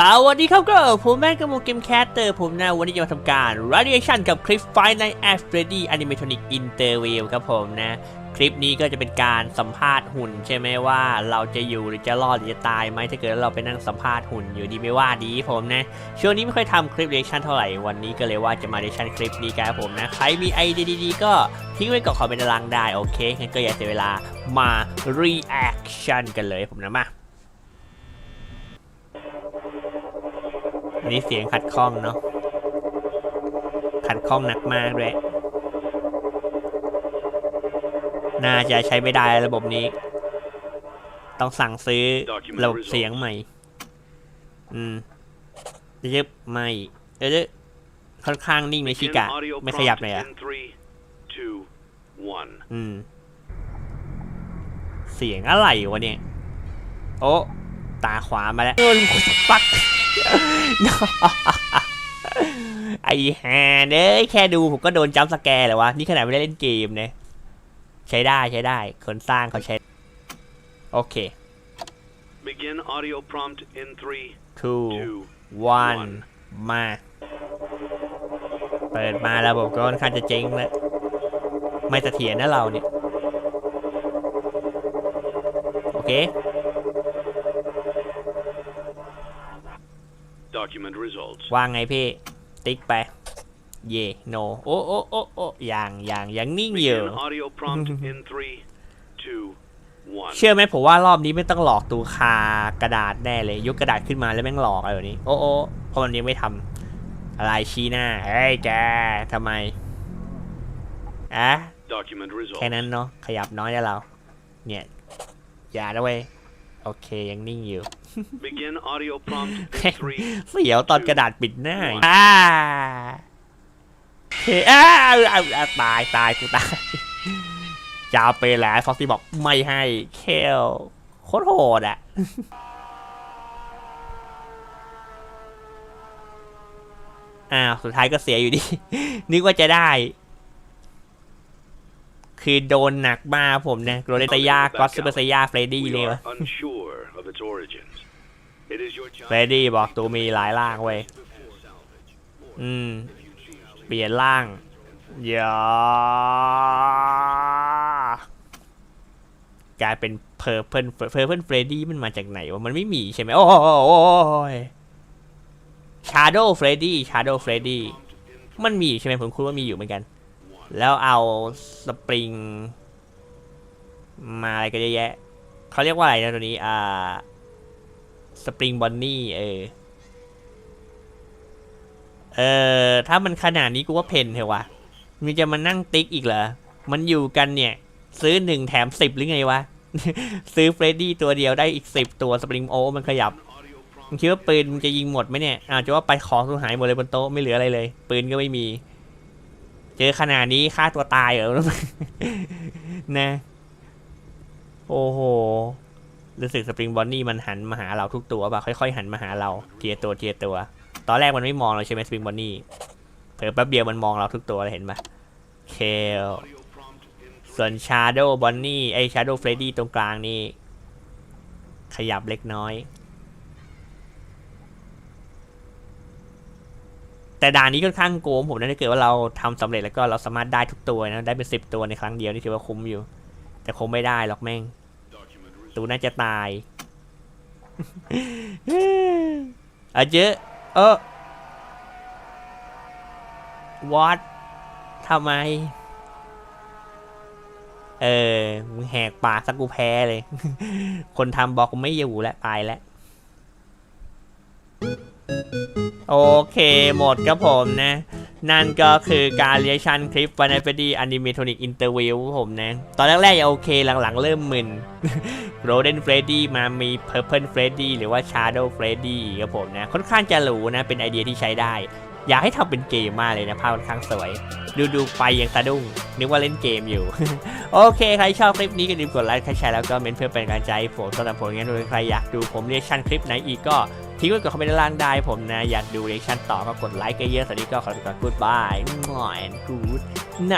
สวัสดีครับก็ผมแม่กระโมเกมแคสเตอร์ผมนะวันนี้จะมาทำการ radiation กับคลิป Five Nights at Freddy Animatronic Interview ครับผมนะ คลิปนี้ก็จะเป็นการสัมภาษณ์หุ่น ใช่ไหมว่าเราจะอยู่หรือจะรอดหรือจะตายไหมถ้าเกิดเราไปนั่งสัมภาษณ์หุ่นอยู่ดีไม่ว่าดีผมนะ ช่วงนี้ไม่ค่อยทำคลิป reaction เท่าไหร่วันนี้ก็เลยว่าจะมา reaction คลิปนี้กันครับผมนะ ใครมีไอเดียดีๆก็ทิ้งไว้กับคอมเมนต์ล่างได้โอเคงั้นก็อย่าเสียเวลามา reaction กันเลยผมนะมา อันนี้เสียงขัดข้องเนาะ ขัดข้องหนักมากด้วย น่าจะใช้ไม่ได้ระบบนี้ ต้องสั่งซื้อระบบเสียงใหม่ อืมยึบไม่เดี๋ยวค่อนข้างนิ่งเลยชิกะ ไม่ขยับเลยอะอืม เสียงอะไรวะเนี่ย โอ้ ตาขวามาแล้วเออปัก ไอ้แฮนเอ้ยแค่ดูผมก็โดนจัมป์สแกร์เลยวะ นี่ขนาดไม่ได้เล่นเกมเนี่ยใช้ได้ใช้ได้ คนสร้างเขาใช้ โอเค Begin audio prompt in three, two two, one มา เปิดมาแล้วผมก็ค่อนข้างจะเจ๊งแล้ว ไม่เสถียรนะเราเนี่ย โอเค document results. วางไงพี่ ติ๊กไป เย่โน โอ้โอ้โอ้โอ้อย่างอย่างยังนิ่งอยู่ Begin audio prompt in three, two, one. เชื่อไหมผมว่ารอบนี้ไม่ต้องหลอกตัวคากระดาษแน่เลย ยกกระดาษขึ้นมาแล้วแม่งหลอกอะไรแบบนี้ โอ้โอ้เพราะมันยังไม่ทำอะไรชี้หน้า เฮ้ยแกทำไมอะ Document results. แค่นั้นเนาะขยับน้อยแล้วเรา เนี่ย อย่านะเว้ย โอเคยังนิ่งอยู่ Begin audio prompt in three, เสียวตอนกระดาษปิดหน้าอ่าเฮ้ยอ้าวอ้าวอ้าวตายตายกูตายจะเอาไปแหล้วฟ็อกซี่บอกไม่ให้เคลโคตรโหดอะอ้าวสุดท้ายก็เสียอยู่ดี นึกว่าจะได้ คือโดนหนักมากผมเนี่ยโรเลตยาก็สเปอร์เซยาเฟรดดี้ we เลยวะ are unsure of its origins. It is your เฟร job ดดี้บอกตัวมีหลายร่างเว้ย อืม เปลี่ยนร่างอย่ากลายเป็นเพอร์เพิลเพอร์เพิลเฟรดดี้มันมาจากไหนวะ มันไม่มีใช่ไหมโอ้ยชาโดว์เฟรดดี้ชาโดว์เฟรดดี้มันมีใช่ไหมผมคุ้นว่ามีอยู่เหมือนกัน แล้วเอาสปริง มาอะไรก็เยอะแยะเขาเรียกว่าอะไรนะตัวนี้ อ่า สปริงบอนนี่ เออ เออ ถ้ามันขนาดนี้กูว่าเพนเถอะวะมึงจะมานั่งติ๊กอีกเหรอ มันอยู่กันเนี่ย ซื้อหนึ่งแถมสิบหรือไงวะ ซื้อเฟรดดี้ตัวเดียวได้อีกสิบตัวสปริงโอ มันขยับมึงคิดว่าปืนมึงจะยิงหมดไหมเนี่ยอาจจะว่าไปของสูญหายหมดเลยบนโต๊ะไม่เหลืออะไรเลย ปืนก็ไม่มี เจอขนาดนี้ฆ่าตัวตายเหรอนะ โอ้โห รู้สึกสปริงบอนนี่มันหันมาหาเราทุกตัวป่ะ ค่อยๆหันมาหาเราเทียตัวเทียตัว ตอนแรกมันไม่มองเราใช่ไหมสปริงบอนนี่เผลอแป๊บเดียวมันมองเราทุกตัวเลยเห็นปะเคลส่วนชาโดว์บอนนี่ไอชาโดว์เฟรดดี้ตรงกลางนี่ขยับเล็กน้อย แต่ด่านนี้ค่อนข้างโกงผมนะถ้าเกิดว่าเราทำสำเร็จแล้วก็เราสามารถได้ทุกตัวนะได้เป็นสิบตัวในครั้งเดียวนี่ถือว่าคุ้มอยู่ แต่คงไม่ได้หรอกแม่งตูน่าจะตายอะเจ๊เออ what ทำไม เออมึงแหกปากสักกูแพ้เลย คนทำบอกกูไม่อยู่แล้วตายแล้ว โอเคหมดครับผมนะ นั่นก็คือการเรียชันคลิปวันไอเฟดีอนิเมทอนิกอินเตอร์วิวผมนะ ตอนแรกๆยังโอเคหลังๆเริ่มมึนโรเดนเฟรดดี้มามีเพอร์เพิลเฟรดดี้หรือว่าชาร์โดเฟรดดี้ครับผมนะ ค่อนข้างจะหรูนะ เป็นไอเดียที่ใช้ได้ อยากให้ทำเป็นเกมมากเลยนะภาพค่อนข้างสวย ดูดูๆไปยังสะดุ้งนึกว่าเล่นเกมอยู่ โอเค ใครชอบคลิปนี้ก็อย่าลืมกดไลค์ใครแชร์แล้วก็เมนเพื่อเป็นกำลังใจผมสำหรับผลงานด้วยใครอยากดูผมเรียกชันคลิปไหนอีกก็ ทิ้งไว้กับคอมเมนต์ด้านล่างได้ผมนะ อยากดูเรียกชั่นต่อก็กดไลค์กันเยอะสวัสดีก็ขอตัวก่อนกูดบายหน่อยกูดไน